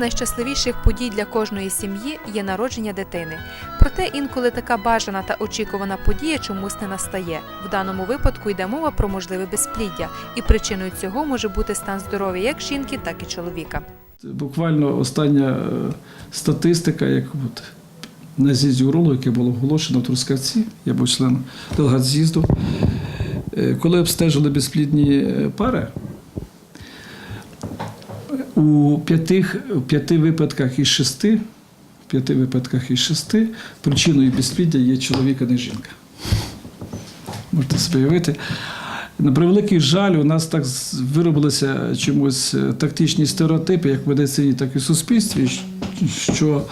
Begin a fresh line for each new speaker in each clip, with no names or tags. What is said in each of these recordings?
найщасливіших подій для кожної сім'ї є народження дитини. Проте інколи така бажана та очікувана подія чомусь не настає. В даному випадку йде мова про можливе безпліддя, і причиною цього може бути стан здоров'я як жінки, так і чоловіка.
Буквально остання е, статистика, як от на з'їзді урологу, яке було оголошено в Трускавці, я був членом делегат з'їзду, е, коли обстежили безплідні е, пари, у п'яти, п'яти випадках із шести, п'яти випадках із шести причиною безпліддя є чоловік, а не жінка. Можете собі уявити. На превеликий жаль, у нас так виробилися чомусь е, тактичні стереотипи, як в медицині, так і в суспільстві, що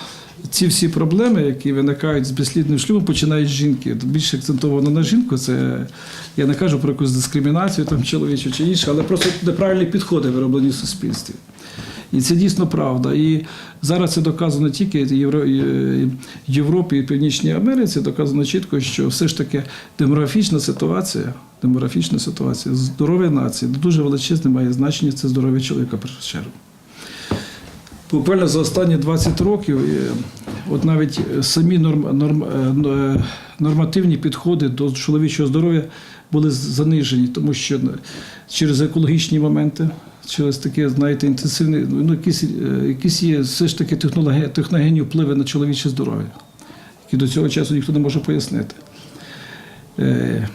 ці всі проблеми, які виникають з безслідним шлюбом, починають з жінки. Більше акцентовано на жінку. Це я не кажу про якусь дискримінацію там чоловічу чи інше, але просто неправильні підходи вироблені в суспільстві. І це дійсно правда. І зараз це доказано тільки е, Європі і Північній Америці. Доказано чітко, що все ж таки демографічна ситуація, демографічна ситуація, здоров'я нації дуже величезне має значення це здоров'я чоловіка першу чергу. Буквально за останні 20 років, е, от навіть е, самі норм, норм, нормативні підходи до чоловічого здоров'я були занижені, тому що через екологічні моменти, через таке, знаєте, інтенсивні, ну, якісь, е, якісь є все ж таки техногенні впливи на чоловіче здоров'я, які до цього часу ніхто не може пояснити. Е,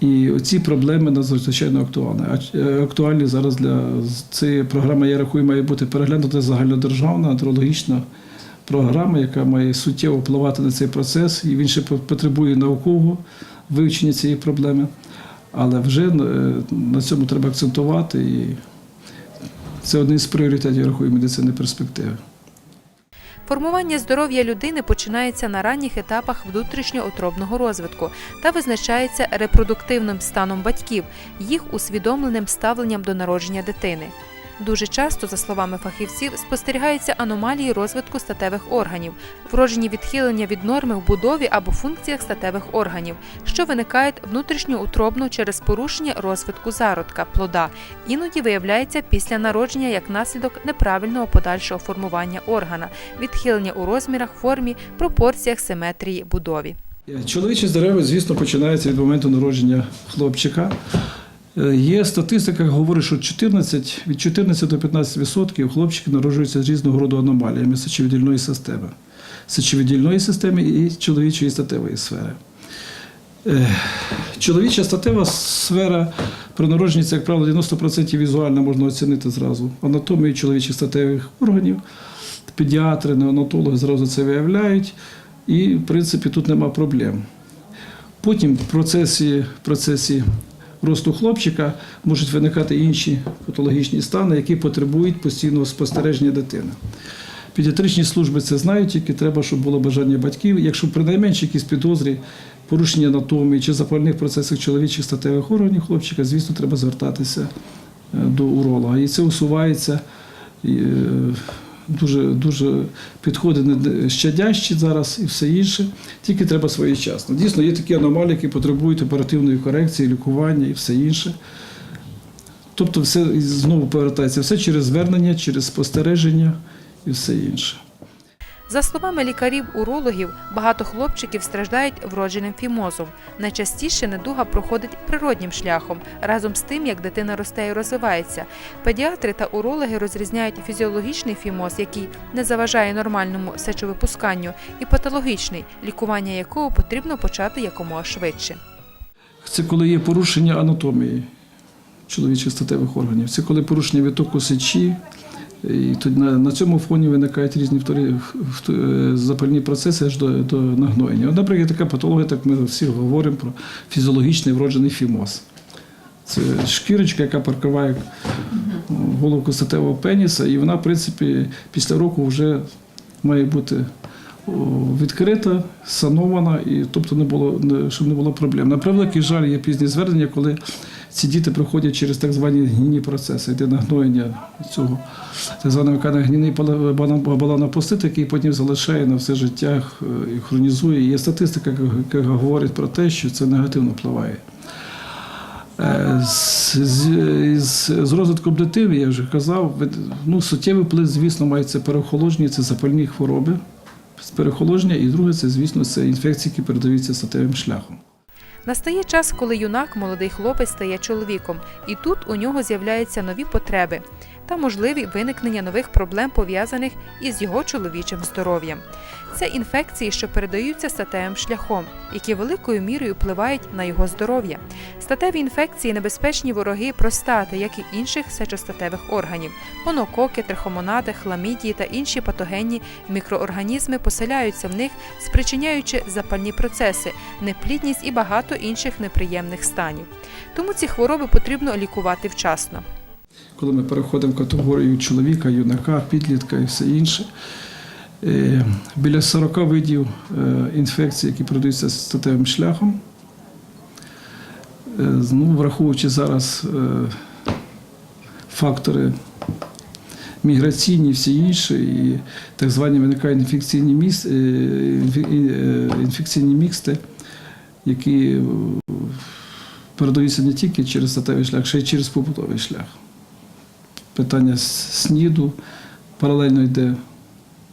І ці проблеми надзвичайно актуальні. Е, актуальні зараз для цієї програми, я рахую, має бути переглянута загальнодержавна андрологічна програма, яка має суттєво впливати на цей процес, і він ще потребує наукового вивчення цієї проблеми. Але вже на цьому треба акцентувати, і це один з пріоритетів, я медицини перспективи.
Формування здоров'я людини починається на ранніх етапах внутрішньоутробного розвитку та визначається репродуктивним станом батьків, їх усвідомленим ставленням до народження дитини. Дуже часто, за словами фахівців, спостерігаються аномалії розвитку статевих органів, вроджені відхилення від норми в будові або функціях статевих органів, що виникають внутрішньоутробно через порушення розвитку зародка, плода, іноді виявляється після народження як наслідок неправильного подальшого формування органа, відхилення у розмірах, формі, пропорціях, симетрії, будові.
Чоловіче здоров'я, звісно, починається від моменту народження хлопчика. Е, Є статистика, яка говорить, що 14, від 14 до 15 відсотків хлопчиків народжуються з різного роду аномаліями сечовидільної системи. Сечовидільної системи і чоловічої статевої сфери. Е, Чоловіча статева сфера при народженні це, як правило, 90% візуально можна оцінити зразу. Анатомію чоловічих статевих органів, педіатри, неонатологи зразу це виявляють, і, в принципі, тут нема проблем. Потім в процесі, в процесі росту хлопчика можуть виникати інші патологічні стани, які потребують постійного спостереження дитини. Педіатричні служби це знають, тільки треба, щоб було бажання батьків. Якщо при найменшій якісь підозрі, порушення анатомії чи запальних процесах чоловічих статевих органів хлопчика, звісно, треба звертатися е, до уролога. І це усувається. Дуже, дуже підходи щадящі зараз і все інше, тільки треба своєчасно. Дійсно, є такі аномалії, які потребують оперативної корекції, лікування і все інше. Тобто, все знову повертається все через звернення, через спостереження і все інше.
За словами лікарів-урологів, багато хлопчиків страждають вродженим фімозом. Найчастіше недуга проходить природнім шляхом, разом з тим, як дитина росте і розвивається. Педіатри та урологи розрізняють фізіологічний фімоз, який не заважає нормальному сечовипусканню, і патологічний, лікування якого потрібно почати якомога швидше.
Це коли є порушення анатомії чоловічих статевих органів. Це коли порушення відтоку сечі. І тоді на, на цьому фоні виникають різні вторі, е, запальні процеси аж до, до нагноєння. От, наприклад, така патологія, так ми всі говоримо про фізіологічний вроджений фімоз. Це шкірочка, яка прикриває головку статевого пеніса, і вона, в принципі, після року вже має бути відкрита, санована, і тобто не було, щоб не було проблем. На превеликий жаль, є пізні звернення, коли ці діти проходять через так звані гнійні процеси, йде нагноєння цього так званого гнійний баланопостит, який потім залишає на все життя е, і хронізує. Є статистика, яка говорить про те, що це негативно впливає. Е, З, з, з, розвитком дитини, я вже казав, ну, суттєвий вплив, звісно, мається переохолодження, це запальні хвороби з переохолодження, і друге, це, звісно, це інфекції, які передаються статевим шляхом.
Настає час, коли юнак, молодий хлопець стає чоловіком, і тут у нього з'являються нові потреби та можливі виникнення нових проблем, пов'язаних із його чоловічим здоров'ям. Це інфекції, що передаються статевим шляхом, які великою мірою впливають на його здоров'я. Статеві інфекції небезпечні вороги простати, як і інших сечостатевих органів. Монококи, трихомонади, хламідії та інші патогенні мікроорганізми поселяються в них, спричиняючи запальні процеси, неплідність і багато інших неприємних станів. Тому ці хвороби потрібно лікувати вчасно.
Коли ми переходимо в категорію чоловіка, юнака, підлітка і все інше, е, біля 40 видів е, інфекцій, які передаються статевим шляхом. Е, Ну, враховуючи зараз фактори міграційні, всі інші, і так звані виникають інфекційні, міс, інфекційні міксти, які передаються не тільки через статевий шлях, ще й через побутовий шлях питання СНІДу, паралельно йде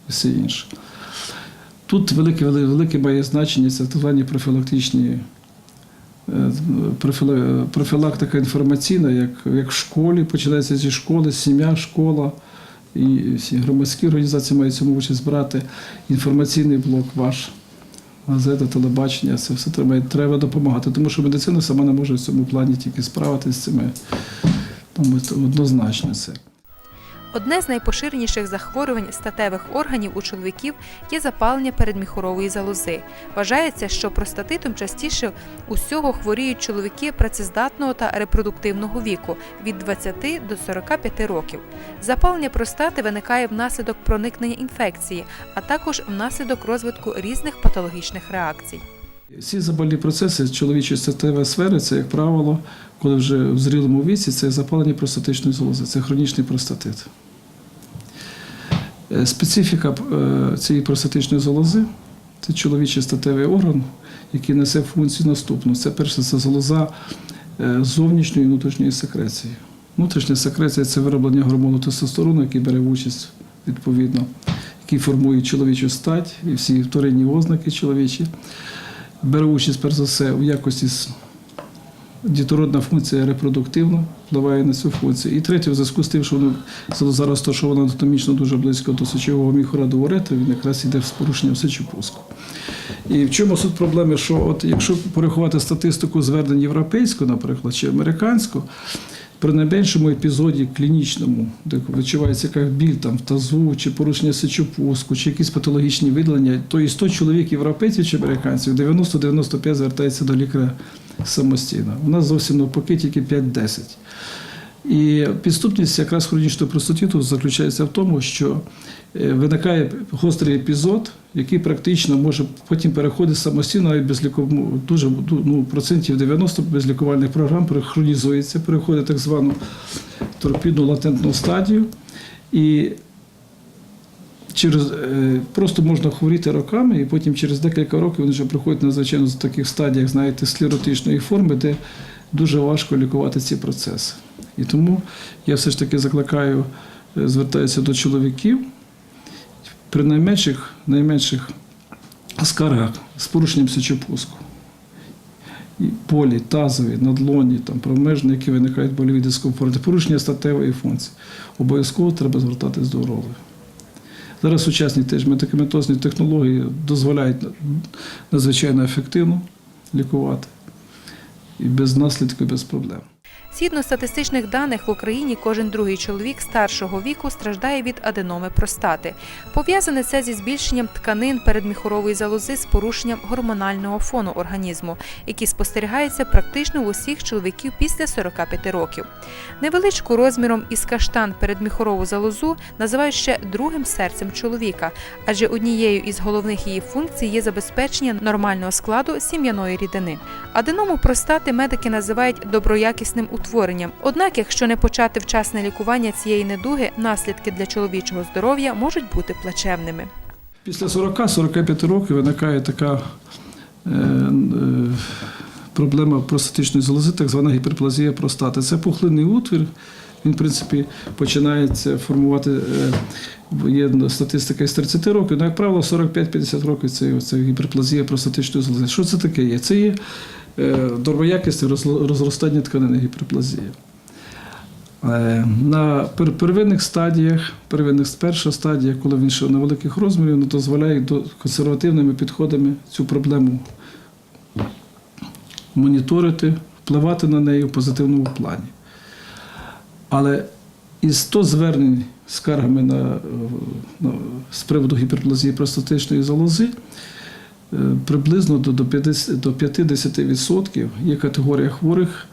все інше. Тут велике, вели- велике має значення це так звані профілактичні е, профілактика інформаційна, як, як в школі, починається зі школи, сім'я, школа. І всі громадські організації мають цьому участь брати. Інформаційний блок ваш, газета, телебачення, це все треба, треба допомагати, тому що медицина сама не може в цьому плані тільки справитися з цими. Тому однозначно це.
Одне з найпоширеніших захворювань статевих органів у чоловіків є запалення передміхорової залози. Вважається, що простатитом частіше усього хворіють чоловіки працездатного та репродуктивного віку від 20 до 45 років. Запалення простати виникає внаслідок проникнення інфекції, а також внаслідок розвитку різних патологічних реакцій.
Всі забольні процеси чоловічої статевої сфери, це, як правило, коли вже в зрілому віці, це запалення простатичної залози, це хронічний простатит. Е, Специфіка е, цієї простатичної залози це чоловічий статевий орган, який несе функцію наступну. Це перше, це залоза е, зовнішньої і внутрішньої секреції. Внутрішня секреція це вироблення гормону тестостерону, який бере участь відповідно, який формує чоловічу стать і всі вторинні ознаки чоловічі бере участь перш за все в якості дітородна функція репродуктивна, впливає на цю функцію. І третє, в зв'язку з тим, що воно зараз розташовано анатомічно дуже близько до сечового міхора до уретри, він якраз йде з порушенням сечопуску. І в чому суть проблеми, що от якщо порахувати статистику звернень європейську, наприклад, чи американську, при найменшому епізоді клінічному, де відчувається як біль там, в тазу, чи порушення сечопуску, чи якісь патологічні видалення, то і 100 чоловік європейців чи американців, 90-95 звертається до лікаря самостійно. У нас зовсім навпаки тільки 5-10. І підступність якраз хронічного простатиту заключається в тому, що е, виникає гострий епізод, який практично може потім переходити самостійно навіть без ліку... ну, дуже ну, процентів 90 без лікувальних програм хронізується, переходить так звану торпідну латентну стадію. І через, е, просто можна хворіти роками, і потім через декілька років вони вже приходять надзвичайно в таких стадіях, знаєте, склеротичної форми, де дуже важко лікувати ці процеси. І тому я все ж таки закликаю, е, звертаюся до чоловіків при найменших, найменших скаргах з порушенням сечопуску. І болі, тазові, надлоні, там, промежні, які виникають больові дискомфорти, порушення статевої функції. Обов'язково треба звертатись до уролога. Зараз сучасні теж медикаментозні технології дозволяють надзвичайно ефективно лікувати і без наслідків, без проблем.
Згідно статистичних даних, в Україні кожен другий чоловік старшого віку страждає від аденоми простати. Пов'язане це зі збільшенням тканин передміхорової залози з порушенням гормонального фону організму, який спостерігається практично в усіх чоловіків після 45 років. Невеличку розміром із каштан передміхорову залозу називають ще другим серцем чоловіка, адже однією із головних її функцій є забезпечення нормального складу сім'яної рідини. Аденому простати медики називають доброякісним утворенням. Однак, якщо не почати вчасне лікування цієї недуги, наслідки для чоловічого здоров'я можуть бути плачевними.
Після 40-45 років виникає така е, е, проблема простатичної залози, так звана гіперплазія простати. Це пухлинний утвір. Він, в принципі, починається формувати. е, Є статистика із 30 років, ну, як правило, 45-50 років це, це гіперплазія простатичної залози. Що це таке є? Це є е, розростання тканини гіперплазія. Е, На первинних стадіях, первинних перша стадія, коли він ще невеликих розмірів, ну, дозволяє до консервативними підходами цю проблему моніторити, впливати на неї в позитивному плані. Але із 100 звернень скаргами на, на, з приводу гіперплазії простатичної залози, приблизно до, до 50 до 50% є категорія хворих,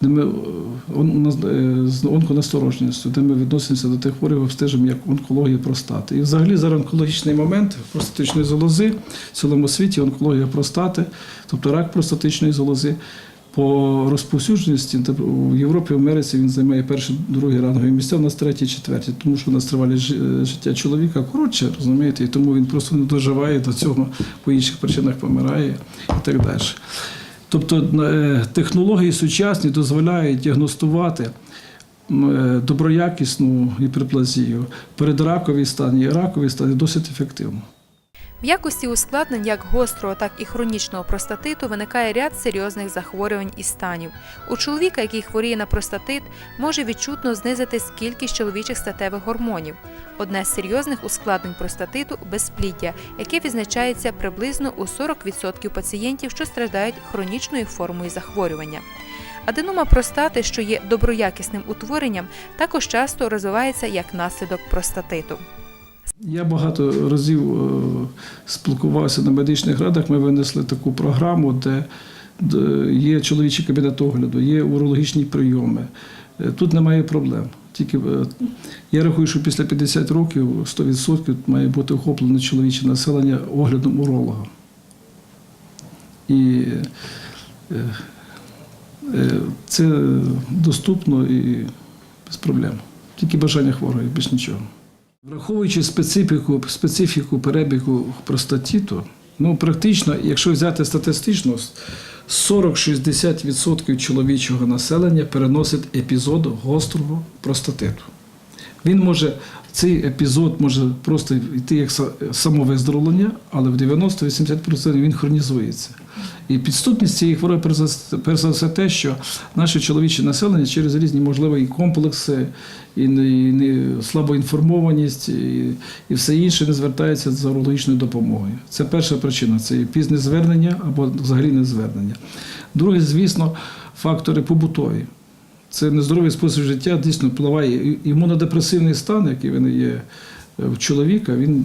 де ми е, е, з онконасторожністю, де ми відносимося до тих хворих, обстежимо як онкологія простати. І взагалі зараз онкологічний момент простатичної залози в цілому світі онкологія простати, тобто рак простатичної залози. По розповсюдженості в Європі, в Америці він займає перші, другі рангові місця, у нас треті, четверті, тому що у нас тривалість життя чоловіка коротше, розумієте, і тому він просто не доживає до цього, по інших причинах помирає і так далі. Тобто е, технології сучасні дозволяють діагностувати е, доброякісну гіперплазію, передракові стані і ракові стані досить ефективно.
В якості ускладнень як гострого, так і хронічного простатиту виникає ряд серйозних захворювань і станів. У чоловіка, який хворіє на простатит, може відчутно знизитись кількість чоловічих статевих гормонів. Одне з серйозних ускладнень простатиту безпліддя, яке відзначається приблизно у 40% пацієнтів, що страждають хронічною формою захворювання. Аденома простати, що є доброякісним утворенням, також часто розвивається як наслідок простатиту.
Я багато разів е, спілкувався на медичних радах. Ми винесли таку програму, де, є чоловічий кабінет огляду, є урологічні прийоми. Е, Тут немає проблем. Тільки е, я рахую, що після 50 років 100% має бути охоплено чоловіче населення оглядом уролога. І це доступно і без проблем. Тільки бажання хворого, і більш нічого. Враховуючи специфіку, специфіку перебігу простатіту, ну практично, якщо взяти статистично, 40-60% чоловічого населення переносить епізод гострого простатиту. Він може, цей епізод може просто йти як са- самовиздоровлення, але в 90-80% він хронізується. І підступність цієї хвороби перш за- все те, що наше чоловіче населення через різні можливі і комплекси, і, слабоінформованість, і, і все інше не звертається за урологічною допомогою. Це перша причина це пізне звернення або взагалі не звернення. Друге, звісно, фактори побутові. Це нездоровий спосіб життя дійсно впливає. Імунодепресивний стан, який він є е, в чоловіка, він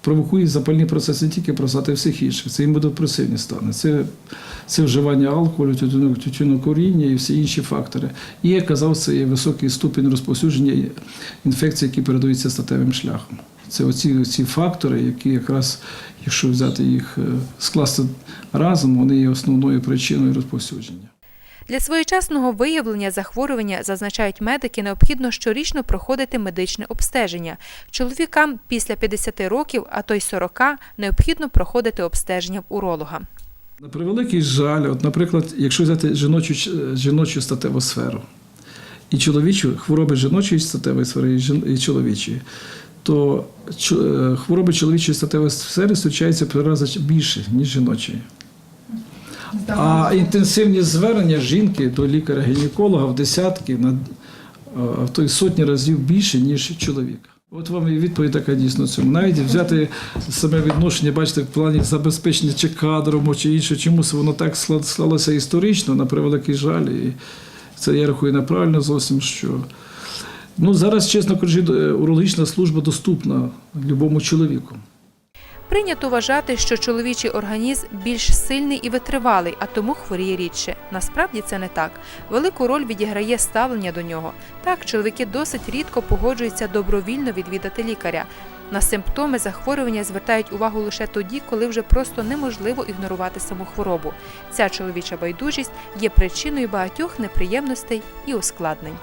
провокує запальні процеси не тільки простати, а всіх інших. Це імунодепресивні стани. Це, це вживання алкоголю, тютюнокуріння і всі інші фактори. І як казав, це є високий ступінь розповсюдження інфекцій, які передаються статевим шляхом. Це оці, ці фактори, які якраз, якщо взяти їх, е, скласти разом, вони є основною причиною розповсюдження.
Для своєчасного виявлення захворювання, зазначають медики, необхідно щорічно проходити медичне обстеження. Чоловікам після 50 років, а то й 40, необхідно проходити обстеження в уролога.
На превеликий жаль, от, наприклад, якщо взяти жіночу, ч- жіночу статеву сферу і чоловічу, хвороби жіночої статевої сфери і чоловічої, то е, хвороби чоловічої статевої сфери зустрічаються три рази більше, ніж жіночої. А інтенсивні звернення жінки до лікаря-гінеколога в десятки, на, в той сотні разів більше, ніж чоловіка. От вам і відповідь така дійсно цьому. Навіть взяти саме відношення, бачите, в плані забезпечення чи кадром, чи інше, чомусь воно так склалося історично, на превеликий жаль. І це я рахую неправильно зовсім, що ну, зараз, чесно кажучи, е, урологічна служба доступна будь-якому чоловіку.
Прийнято вважати, що чоловічий організм більш сильний і витривалий, а тому хворіє рідше. Насправді це не так. Велику роль відіграє ставлення до нього. Так, чоловіки досить рідко погоджуються добровільно відвідати лікаря. На симптоми захворювання звертають увагу лише тоді, коли вже просто неможливо ігнорувати саму хворобу. Ця чоловіча байдужість є причиною багатьох неприємностей і ускладнень.